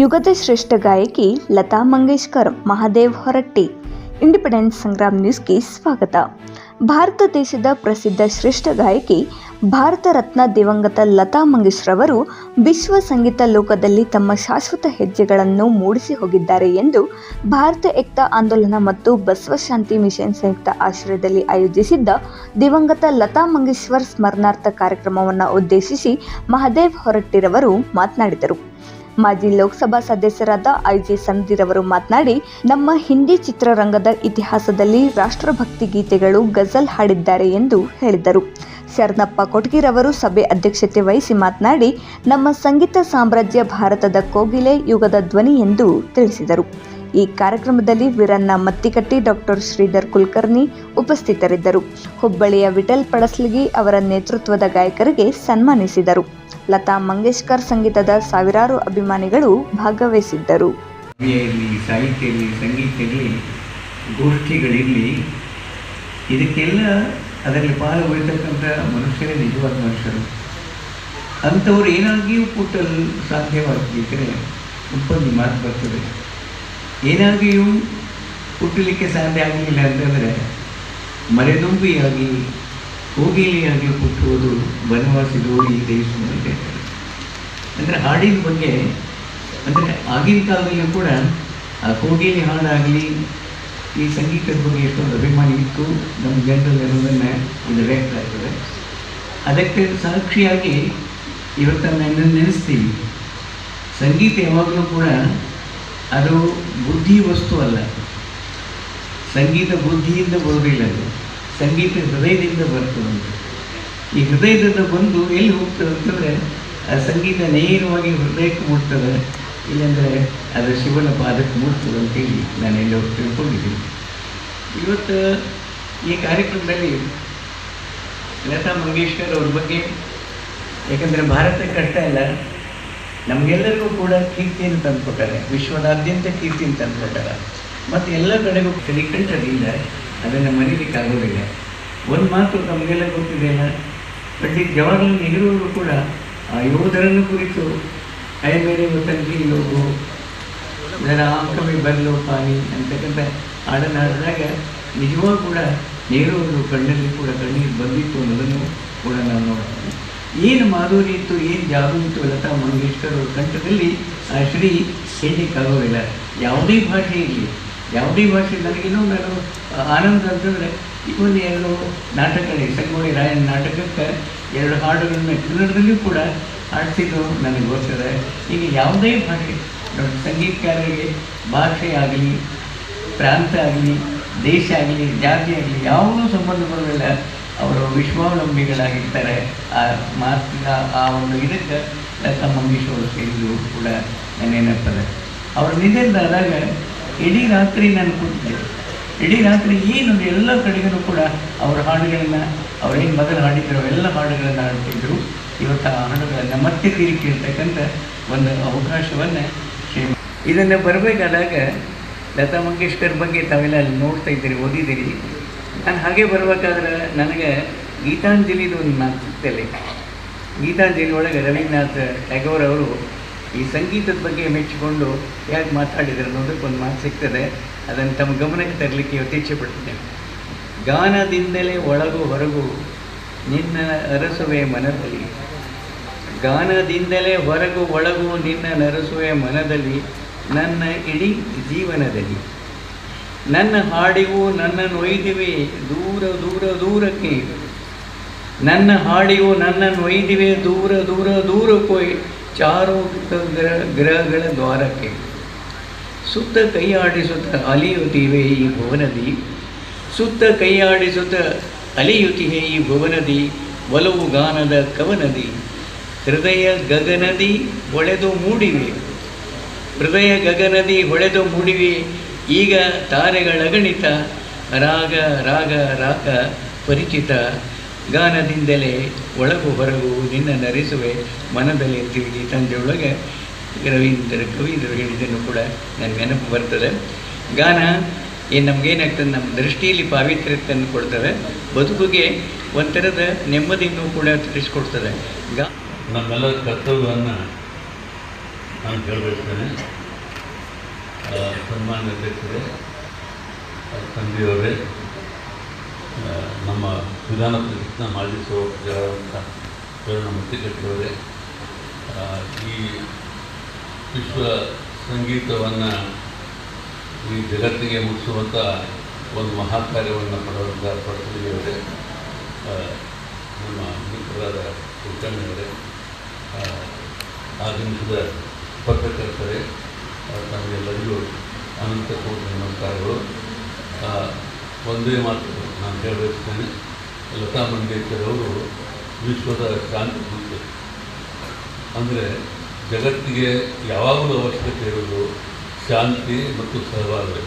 ಯುಗದ ಶ್ರೇಷ್ಠ ಗಾಯಕಿ ಲತಾ ಮಂಗೇಶ್ಕರ್, ಮಹಾದೇವ್ ಹೊರಟ್ಟಿ, ಇಂಡಿಪೆಂಡೆನ್ಸ್ ಸಂಗ್ರಾಮ್ ನ್ಯೂಸ್ಗೆ ಸ್ವಾಗತ. ಭಾರತ ದೇಶದ ಪ್ರಸಿದ್ಧ ಶ್ರೇಷ್ಠ ಗಾಯಕಿ, ಭಾರತ ರತ್ನ ದಿವಂಗತ ಲತಾ ಮಂಗೇಶ್ ಅವರು ವಿಶ್ವ ಸಂಗೀತ ಲೋಕದಲ್ಲಿ ತಮ್ಮ ಶಾಶ್ವತ ಹೆಜ್ಜೆಗಳನ್ನು ಮೂಡಿಸಿ ಹೋಗಿದ್ದಾರೆ ಎಂದು ಭಾರತ ಏಕ್ತಾ ಆಂದೋಲನ ಮತ್ತು ಬಸವಶಾಂತಿ ಮಿಷನ್ ಸಂಯುಕ್ತ ಆಶ್ರಯದಲ್ಲಿ ಆಯೋಜಿಸಿದ್ದ ದಿವಂಗತ ಲತಾ ಮಂಗೇಶ್ವರ್ ಸ್ಮರಣಾರ್ಥ ಕಾರ್ಯಕ್ರಮವನ್ನು ಉದ್ದೇಶಿಸಿ ಮಹದೇವ್ ಹೊರಟ್ಟಿರವರು ಮಾತನಾಡಿದರು. ಮಾಜಿ ಲೋಕಸಭಾ ಸದಸ್ಯರಾದ ಐಜಿ ಸಂಧಿರವರು ಮಾತನಾಡಿ, ನಮ್ಮ ಹಿಂದಿ ಚಿತ್ರರಂಗದ ಇತಿಹಾಸದಲ್ಲಿ ರಾಷ್ಟ್ರಭಕ್ತಿ ಗೀತೆಗಳು ಗಜಲ್ ಹಾಡಿದ್ದಾರೆ ಎಂದು ಹೇಳಿದರು. ಶರಣಪ್ಪ ಕೊಟ್ಗಿರವರು ಸಭೆ ಅಧ್ಯಕ್ಷತೆ ವಹಿಸಿ ಮಾತನಾಡಿ, ನಮ್ಮ ಸಂಗೀತ ಸಾಮ್ರಾಜ್ಯ ಭಾರತದ ಕೋಗಿಲೆ ಯುಗದ ಧ್ವನಿ ಎಂದು ತಿಳಿಸಿದರು. ಈ ಕಾರ್ಯಕ್ರಮದಲ್ಲಿ ವೀರಣ್ಣ ಮತ್ತಿಕಟ್ಟಿ, ಡಾಕ್ಟರ್ ಶ್ರೀಧರ್ ಕುಲಕರ್ಣಿ ಉಪಸ್ಥಿತರಿದ್ದರು. ಹುಬ್ಬಳ್ಳಿಯ ವಿಠಲ್ ಪಡಸ್ಲಿಗಿ ಅವರ ನೇತೃತ್ವದ ಗಾಯಕರಿಗೆ ಸನ್ಮಾನಿಸಿದರು. ಲತಾ ಮಂಗೇಶ್ಕರ್ ಸಂಗೀತದ ಸಾವಿರಾರು ಅಭಿಮಾನಿಗಳು ಭಾಗವಹಿಸಿದ್ದರು. ಸಾಹಿತ್ಯ ಇರಲಿ ಸಂಗೀತ ಇರಲಿ ಗೋಷ್ಠಿಗಳಿರಲಿ, ಇದಕ್ಕೆಲ್ಲ ಅದರಲ್ಲಿ ಪಾಲ್ಗೊಳ್ತಕ್ಕಂಥ ಮನುಷ್ಯರೇ ನಿಜವಾದ ಮನುಷ್ಯರು. ಅಂಥವ್ರು ಏನಾಗಿಯೂ ಕೂಟಲು ಸಾಧ್ಯವಾಗಿದ್ದರೆ ಉಪ್ಪೊಂದು ಮಾತು ಬರ್ತದೆ. ಏನಾಗಿಯೂ ಹುಟ್ಟಲಿಕ್ಕೆ ಸಾಧ್ಯ ಆಗಲಿಲ್ಲ ಅಂತಂದರೆ ಮರೆದುಂಬಿಯಾಗಿ ಕೋಗಿಲಿಯಾಗಿ ಹುಟ್ಟುವುದು ಬನವಾಸಿ ಈ ದೇಶ ಅಂತ ಹೇಳ್ತಾರೆ ಅಂದರೆ ಹಾಡಿನ ಬಗ್ಗೆ, ಅಂದರೆ ಆಗಿನ ಕಾಲದಲ್ಲೂ ಕೂಡ ಆ ಕೋಗಿಲಿ ಹಾಡಾಗಲಿ, ಈ ಸಂಗೀತದ ಬಗ್ಗೆ ಎಷ್ಟೊಂದು ಅಭಿಮಾನ ಇತ್ತು, ನಮ್ಮ ಜನರಲ್ಲಿ ಅನ್ನೋದನ್ನು ಇದು ವ್ಯಕ್ತ ಇರ್ತದೆ ಅದಕ್ಕೆ ಸಾಕ್ಷಿಯಾಗಿ ಇವತ್ತನ್ನು ನೆನೆಸ್ತೀವಿ. ಸಂಗೀತ ಯಾವಾಗಲೂ ಕೂಡ ಅದು ಬುದ್ಧಿ ವಸ್ತು ಅಲ್ಲ. ಸಂಗೀತ ಬುದ್ಧಿಯಿಂದ ಬರೋದಿಲ್ಲ ಅದು. ಸಂಗೀತ ಹೃದಯದಿಂದ ಬರ್ತದಂತೆ ಈ ಹೃದಯದಿಂದ ಬಂದು ಎಲ್ಲಿ ಹೋಗ್ತದೆ ಅಂತಂದರೆ, ಆ ಸಂಗೀತ ನೇರವಾಗಿ ಹೃದಯಕ್ಕೆ ಮುಟ್ತದೆ, ಇಲ್ಲಾಂದರೆ ಅದು ಶಿವನ ಪಾದಕ್ಕೆ ಮುಟ್ತದೆ ಅಂತೇಳಿ ನಾನು ಎಲ್ಲೋ ತಿಳ್ಕೊಂಡಿದ್ದೀನಿ. ಇವತ್ತು ಈ ಕಾರ್ಯಕ್ರಮದಲ್ಲಿ ಲತಾ ಮಂಗೇಶ್ಕರ್ ಅವ್ರ ಬಗ್ಗೆ, ಯಾಕಂದರೆ ಭಾರತಕ್ಕೆ ಅಷ್ಟೇ ಅಲ್ಲ ನಮಗೆಲ್ಲರಿಗೂ ಕೂಡ ಕೀರ್ತಿಯನ್ನು ತಂದುಕೊಟ್ಟಾರೆ, ವಿಶ್ವದಾದ್ಯಂತ ಕೀರ್ತಿಯನ್ನು ತಂದುಕೊಟ್ಟಾರೆ. ಮತ್ತು ಎಲ್ಲ ಕಡೆಗೂ ಕಲಿಕಂಠದಿಂದ ಅದನ್ನು ಮರೀಲಿಕ್ಕೆ ಆಗೋದಿಲ್ಲ. ಒಂದು ಮಾತು ನಮಗೆಲ್ಲ ಗೊತ್ತಿದೆಯಲ್ಲ ಪಂಡಿತ್ ಜವಾಹರ್ಲಾಲ್ ನೆಹರು ಕೂಡ, ಆ ಯೋಧರನ್ನು ಕುರಿತು ಐ ತಂಗಿ ವತನ್ಗೆ ಲೋಗು ಇದರ ಆಂಕಮಿ ಬರಲು ಪಾನಿ ಅಂತಕ್ಕಂಥ ಹಾಡನ್ನು ಹಾಡಿದಾಗ, ನಿಜವಾಗೂ ಕೂಡ ನೆಹರು ಅವರು ಕಣ್ಣಲ್ಲಿ ಕೂಡ ಕಣ್ಣಿಗೆ ಬಂದಿತ್ತು ಏನು ಮಾಧುರಿ ಇತ್ತು ಏನು ಜಾದು ಇತ್ತು ಲತಾ ಮಂಗೇಶ್ಕರ್ ಅವ್ರ ಕಂಠದಲ್ಲಿ ಆ ಶ್ರೀ ಹೇಳಲಿಕ್ಕಾಗೋದಿಲ್ಲ ಯಾವುದೇ ಭಾಷೆ ಇರಲಿ. ಯಾವುದೇ ಭಾಷೆ, ನನಗಿನ್ನೂ ನಾನು ಆನಂದ ಅಂತಂದರೆ ಇವೊಂದು ಎರಡು ನಾಟಕ ಸಂಗೋಳಿ ರಾಯನ ನಾಟಕಕ್ಕೆ ಎರಡು ಹಾಡುಗಳನ್ನ ಕನ್ನಡದಲ್ಲಿಯೂ ಕೂಡ ಹಾಡ್ತಿದ್ದು ನನಗೆ ಗೊತ್ತದೆ ಈಗ ಯಾವುದೇ ಭಾಷೆ ಸಂಗೀತಕಾರರಿಗೆ ಭಾಷೆ ಆಗಲಿ, ಪ್ರಾಂತ ಆಗಲಿ, ದೇಶ ಆಗಲಿ, ಜಾತಿ ಆಗಲಿ, ಯಾವುದೂ ಸಂಬಂಧ ಬರೋದಿಲ್ಲ ಅವರು ವಿಶ್ವಾವಲಂಬಿಗಳಾಗಿರ್ತಾರೆ. ಆ ಮಾತಿನ ಆ ಒಂದು ಇದಕ್ಕೆ ಲತಾ ಮಂಗೇಶ್ವರ ಸೇರಿದ್ರು ಕೂಡ ನನ್ನ ನೆನಪದ ಅವ್ರ ಆದಾಗ ಇಡೀ ರಾತ್ರಿ ನಾನು ಕೂತಿದ್ದೆ. ಇಡೀ ರಾತ್ರಿ ಏನು ಎಲ್ಲ ಕಡೆಗೂ ಕೂಡ ಅವ್ರ ಹಾಡುಗಳನ್ನು ಅವರೇನು ಮೊದಲು ಹಾಡಿದ್ರು, ಎಲ್ಲ ಹಾಡುಗಳನ್ನು ಹಾಡ್ತಿದ್ರು. ಇವತ್ತು ಆ ಹಾಡುಗಳನ್ನು ಮತ್ತೆ ತಿರುಗಿ ಕೇಳ್ತಕ್ಕಂಥ ಒಂದು ಅವಕಾಶವನ್ನು ಇದನ್ನ ಇದನ್ನು ಬರಬೇಕಾದಾಗ, ಲತಾ ಮಂಗೇಶ್ಕರ್ ಬಗ್ಗೆ ತಾವೆಲ್ಲ ಅಲ್ಲಿ ನೋಡ್ತಾ ಇದ್ದೀರಿ, ಓದಿದ್ದೀರಿ. ನಾನು ಹಾಗೆ ಬರಬೇಕಾದ್ರೆ ನನಗೆ ಗೀತಾಂಜಲಿದು ಒಂದು ಮಾತು ಸಿಗ್ತೇನೆ ಗೀತಾಂಜಲಿ ಒಳಗೆ ರವೀಂದ್ರನಾಥ್ ಟ್ಯಾಗೋರ್ ಅವರು ಈ ಸಂಗೀತದ ಬಗ್ಗೆ ಮೆಚ್ಚಿಕೊಂಡು ಯಾಕೆ ಮಾತಾಡಿದ್ರು ಅನ್ನೋದಕ್ಕೆ ಒಂದು ಮಾತು ಸಿಗ್ತದೆ. ಅದನ್ನು ತಮ್ಮ ಗಮನಕ್ಕೆ ತರಲಿಕ್ಕೆ ಇವತ್ತು ಪಡ್ತಿದ್ದೇನೆ. ಗಾನದಿಂದಲೇ ಒಳಗು ಹೊರಗು ನಿನ್ನ ಅರಸುವೆ ಮನದಲ್ಲಿ. ಗಾನದಿಂದಲೇ ಹೊರಗು ಒಳಗು ನಿನ್ನ ನರಸುವೆ ಮನದಲ್ಲಿ. ನನ್ನ ಇಡೀ ಜೀವನದಲ್ಲಿ ನನ್ನ ಹಾಡಿಗೂ ನನ್ನನ್ನು ಒಯ್ದಿವೆ ದೂರ ದೂರ, ದೂರಕ್ಕೆ. ನನ್ನ ಹಾಡಿಗೂ ನನ್ನನ್ನು ಒಯ್ದಿವೆ ದೂರ ದೂರ, ದೂರಕ್ಕೆ. ಚಾರು ಗ್ರಹ ಗ್ರಹಗಳ ದ್ವಾರಕ್ಕೆ. ಸುತ್ತ ಕೈಯಾಡಿಸುತ್ತ ಅಲಿಯುತ್ತಿವೆ ಈ ಭುವನದಿ. ಸುತ್ತ ಕೈಯಾಡಿಸುತ್ತ ಅಲಿಯುತ್ತಿವೆ ಈ ಭುವನದಿ. ಒಲವು ಗಾನದ ಕವನದಿ. ಹೃದಯ ಗಗನದಿ ಹೊಳೆದು ಮೂಡಿವೆ. ಹೃದಯ ಗಗನದಿ ಹೊಳೆದು ಮೂಡಿವೆ. ಈಗ ತಾರೆಗಳ ಗಣಿತ ರಾಗ ರಾಗ ರಾಗ ಪರಿಚಿತ. ಗಾನದಿಂದಲೇ ಒಳಗು ಹೊರಗು ನಿನ್ನ ನರಿಸುವೆ, ಮನದಲ್ಲಿ ಅಂತೀವಿ ತಂದೆಯೊಳಗೆ ರವೀಂದ್ರ ಕವೀಂದ್ರ ಹೇಳಿದ್ದನ್ನು ಕೂಡ ನನಗೆ ನೆನಪು ಬರ್ತದೆ. ಗಾನ ಏನು ನಮಗೇನಾಗ್ತದೆ, ನಮ್ಮ ದೃಷ್ಟಿಯಲ್ಲಿ ಪಾವಿತ್ರ್ಯತೆಯನ್ನು ಕೊಡ್ತವೆ ಬದುಕಿಗೆ ಒಂಥರದ ನೆಮ್ಮದಿಯನ್ನು ಕೂಡ ತಿಳಿಸ್ಕೊಡ್ತದೆ. ಗಾ ನಮ್ಮೆಲ್ಲರ ಕರ್ತವ್ಯವನ್ನು ನಾನು ಹೇಳಬಯಸ್ತೇನೆ ಸನ್ಮಾನ್ಯ ಅಧ್ಯಕ್ಷರೇ ತಂದೆಯವರೇ ನಮ್ಮ ವಿಧಾನ ಪರಿಷತ್ನ ಮಾಜಿ ಸಭಾಪತಿಗಳಾದಂಥ ಕಿರಣ ಮತ್ತಿಕಟ್ಟಿಯವರೇ ಆ, ಈ ವಿಶ್ವ ಸಂಗೀತವನ್ನು ಈ ಜಗತ್ತಿಗೆ ಮುಟ್ಟಿಸುವಂಥ ಒಂದು ಮಹಾ ಕಾರ್ಯವನ್ನು ಪಡುವಂಥ ಪಡ್ತಿಯವರೇ ನಮ್ಮ ಮಿತ್ರರಾದ ಕುಲಕರ್ಣಿಯವರೇ ಆಗಮಿಸಿದ ಪತ್ರಕರ್ತರೇ. ತಮಗೆಲ್ಲರಿಗೂ ಅನಂತ ಕೋಟಿ ನಮಸ್ಕಾರಗಳು. ಒಂದೇ ಮಾತು ನಾನು ಹೇಳಬಯಸ್ತೇನೆ ಲತಾ ಮಂಗೇಶ್ಕರ್ ಅವರು ವಿಶ್ವದ ಶಾಂತಿ ದೂತೆ ಅಂದರೆ ಜಗತ್ತಿಗೆ ಯಾವಾಗಲೂ ಅವಶ್ಯಕತೆ ಇರೋದು ಶಾಂತಿ ಮತ್ತು ಸಹಬಾಳ್ವೆ.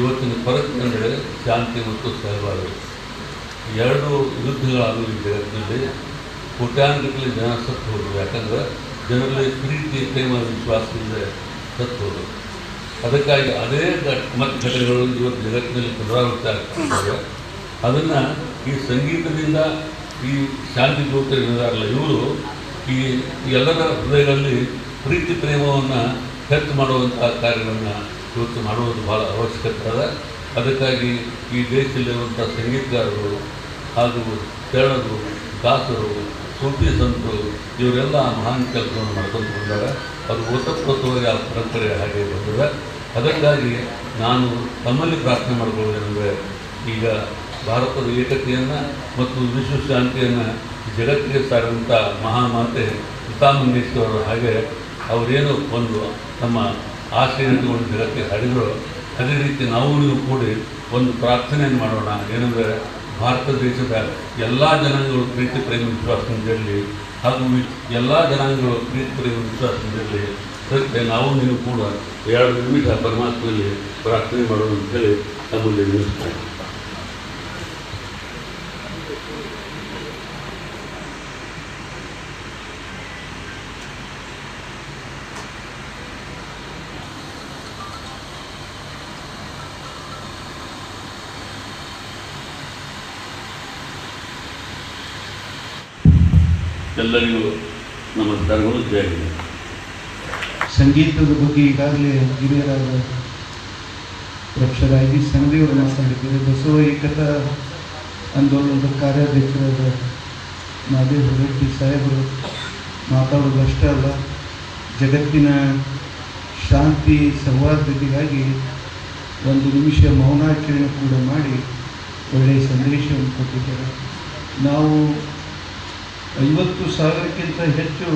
ಇವತ್ತಿನ ಪರಿಸ್ಥಿತಿ ಶಾಂತಿ ಮತ್ತು ಸಹಬಾಳ್ವೆ. ಎರಡು ಈ ಜಗತ್ತಿನಲ್ಲಿ. ಕೋಟ್ಯಾಂಗಟ್ಟಲೆ ಜನ ಸತ್ತು ಹೋದರು. ಯಾಕಂದರೆ ಜನರಲ್ಲಿ ಪ್ರೀತಿ, ಪ್ರೇಮ ವಿಶ್ವಾಸದಿಂದ ಹೋದರು ಅದಕ್ಕಾಗಿ ಅದೇ ಮತ್ತು ಘಟನೆಗಳು ಇವತ್ತು ಜಗತ್ತಿನಲ್ಲಿ ಪುನರಾವೃತ್ತಿ ಆಗ್ತಿದ್ದಾವೆ. ಅದನ್ನು ಈ ಸಂಗೀತದಿಂದ ಈ ಶಾಂತಿ ದೂತರು ಏನಿದಾರಲ್ಲ ಇವರು ಈ ಎಲ್ಲರ ಹೃದಯಗಳಲ್ಲಿ ಪ್ರೀತಿ ಪ್ರೇಮವನ್ನು ಹೆಚ್ಚು ಮಾಡುವಂತಹ ಕಾರ್ಯಗಳನ್ನು ಇವತ್ತು ಮಾಡುವುದು ಬಹಳ ಅವಶ್ಯಕತೆ ಅದ. ಅದಕ್ಕಾಗಿ ಈ ದೇಶದಲ್ಲಿರುವಂಥ ಸಂಗೀತಗಾರರು ಹಾಗೂ ಕೇಳರು ದಾಸರು ಸೂಫಿ ಸಂತರು, ಇವರೆಲ್ಲ ಮಹಾನ್ ಕೆಲಸವನ್ನು ಮಾಡ್ಕೊಂಡು ಬಂದಾಗ ಅದು ಓತಪ್ರೋತವಾಗಿ ಆ ಪರಂಪರೆ ಹಾಗೆ ಬಂದಿದೆ. ಅದಕ್ಕಾಗಿ ನಾನು ತಮ್ಮಲ್ಲಿ ಪ್ರಾರ್ಥನೆ ಮಾಡ್ಕೊಳ್ಳೋದೇನೆಂದರೆ ಈಗ ಭಾರತದ ಏಕತೆಯನ್ನು ಮತ್ತು ವಿಶ್ವ ಶಾಂತಿಯನ್ನು ಜಗತ್ತಿಗೆ ಸಾರುವಂಥ ಮಹಾಮಾತೆ ಲತಾ ಮಂಗೇಶ್ಕರ್ ಅವರು ಹಾಗೆ ಅವರೇನು ಒಂದು ತಮ್ಮ ಆಶೆಯನ್ನು ತಗೊಂಡು ಜಗತ್ತಿಗೆ ಹಾಡಿದ್ರು ಅದೇ ರೀತಿ ನೀವು ಕೂಡಿ ಒಂದು ಪ್ರಾರ್ಥನೆಯನ್ನು ಮಾಡೋಣ. ಏನಂದರೆ ಭಾರತ ದೇಶದ ಎಲ್ಲ ಜನಾಂಗಗಳು ಪ್ರೀತಿ, ಪ್ರೇಮ ವಿಶ್ವಾಸದಿಂದಿರಲಿ ಹಾಗೂ ಎಲ್ಲ ಜನಾಂಗಗಳು ಪ್ರೀತಿ, ಪ್ರೇಮ ವಿಶ್ವಾಸದಿಂದಿರಲಿ ಸತ್ಯ, ನಾವು ನೀವು ಕೂಡ ಎರಡು ನಿಮಿಷ ಪರಮಾತ್ಮನಲ್ಲಿ ಪ್ರಾರ್ಥನೆ ಮಾಡೋಣ ಅಂತೇಳಿ ನಮ್ಮಲ್ಲಿ ನಿಲ್ಲಿಸ್ತಾರೆ ಎಲ್ಲರಿಗೂ ನಮಸ್ಕಾರಗಳು ಜಯ. ಸಂಗೀತದ ಬಗ್ಗೆ ಈಗಾಗಲೇ ಹಿರಿಯರಾದ ಬಿ ಸಂಗಡಿಯವರು ಮಾತನಾಡಿದ್ದಾರೆ ಬಸವ ಏಕತಾ ಆಂದೋಲನದ ಕಾರ್ಯಾಧ್ಯಕ್ಷರಾದ ಮಾದೇವ್ ಹೊರಟ್ಟಿ ಸಾಹೇಬರು ಮಾತಾಡೋದು ಅಷ್ಟೇ ಅಲ್ಲ, ಜಗತ್ತಿನ ಶಾಂತಿ ಸೌಹಾರ್ದತೆಗಾಗಿ ಒಂದು ನಿಮಿಷ ಮೌನಾಚರಣೆ ಕೂಡ ಮಾಡಿ ಒಳ್ಳೆಯ ಸಂದೇಶವನ್ನು ಕೊಟ್ಟಿದ್ದಾರೆ ನಾವು ಐವತ್ತು ಸಾವಿರಕ್ಕಿಂತ ಹೆಚ್ಚು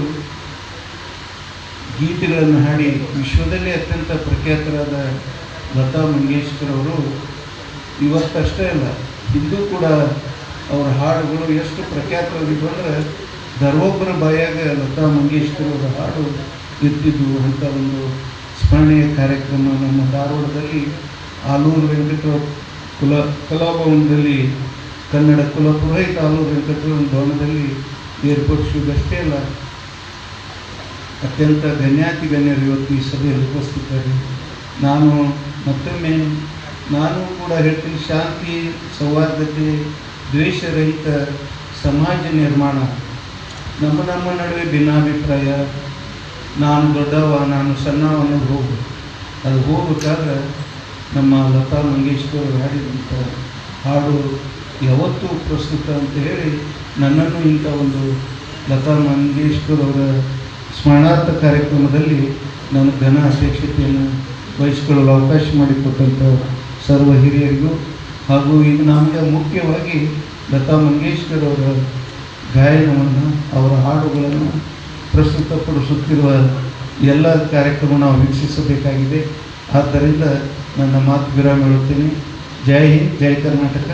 ಗೀತೆಗಳನ್ನು ಹಾಡಿ ವಿಶ್ವದಲ್ಲೇ ಅತ್ಯಂತ ಪ್ರಖ್ಯಾತರಾದ ಲತಾ ಮಂಗೇಶ್ಕರ್ ಅವರು ಇವತ್ತಷ್ಟೇ ಅಲ್ಲ, ಇಂದು ಕೂಡ ಅವರ ಹಾಡುಗಳು ಎಷ್ಟು ಪ್ರಖ್ಯಾತವಾಗಿದ್ದು ಅಂದರೆ ಧರ್ವೊಬ್ಬರ ಬಾಯಾಗ ಲತಾ ಮಂಗೇಶ್ಕರ್ ಅವರ ಹಾಡು ಇರ್ತಿದ್ದು ಅಂತ ಒಂದು ಸ್ಮರಣೀಯ ಕಾರ್ಯಕ್ರಮ ನಮ್ಮ ಧಾರವಾಡದಲ್ಲಿ ಆಲೂರು ವೆಂಕಟ ಕುಲ ಕಲಾಭವನದಲ್ಲಿ ಕನ್ನಡ ಕುಲ ಪುರೋಹಿತ ಆಲೂರು ವೆಂಕಟರಮಣ ಭವನದಲ್ಲಿ ಏರ್ಪಡಿಸುವುದಷ್ಟೇ ಅಲ್ಲ, ಅತ್ಯಂತ ಧನ್ಯಾತಿ ಗಣ್ಯರು ಇವತ್ತು ಈ ಸಭೆಯಲ್ಲಿ ಉಪಸ್ಥಿತರು. ನಾನು ಮತ್ತೊಮ್ಮೆ, ನಾನು ಕೂಡ ಹೇಳ್ತೀನಿ, ಶಾಂತಿ, ಸೌಹಾರ್ದತೆ, ದ್ವೇಷರಹಿತ ಸಮಾಜ ನಿರ್ಮಾಣ. ನಮ್ಮ ನಮ್ಮ ನಡುವೆ ಭಿನ್ನಾಭಿಪ್ರಾಯ, ನಾನು ದೊಡ್ಡವ, ನಾನು ಸಣ್ಣವ ಅನ್ನೋದು ಹೋಗು. ಅದು ಹೋಗ್ಬೇಕಾದ್ರೆ ನಮ್ಮ ಲತಾ ಮಂಗೇಶ್ಕರ್ ಹಾಡಿದಂಥ ಹಾಡು ಯಾವತ್ತೂ ಪ್ರಸ್ತುತ ಅಂತ ಹೇಳಿ ನನ್ನನ್ನು ಇಂಥ ಒಂದು ಲತಾ ಮಂಗೇಶ್ಕರ್ ಅವರ ಸ್ಮರಣಾರ್ಥ ಕಾರ್ಯಕ್ರಮದಲ್ಲಿ ನಾನು ಘನ ಅಧ್ಯಕ್ಷತೆಯನ್ನು ವಹಿಸಿಕೊಳ್ಳಲು ಅವಕಾಶ ಮಾಡಿಕೊಟ್ಟಂಥ ಸರ್ವ ಹಿರಿಯರಿಗೂ ಹಾಗೂ ಇದು ನಮಗೆ ಮುಖ್ಯವಾಗಿ ಲತಾ ಮಂಗೇಶ್ಕರ್ ಅವರ ಗಾಯನವನ್ನು, ಅವರ ಹಾಡುಗಳನ್ನು ಪ್ರಸ್ತುತಪಡಿಸುತ್ತಿರುವ ಎಲ್ಲ ಕಾರ್ಯಕ್ರಮ ನಾವು ವೀಕ್ಷಿಸಬೇಕಾಗಿದೆ. ಆದ್ದರಿಂದ ನನ್ನ ಮಾತು ವಿರಾಮ ಹೇಳುತ್ತೇನೆ. ಜೈ ಹಿಂದ್, ಜೈ ಕರ್ನಾಟಕ.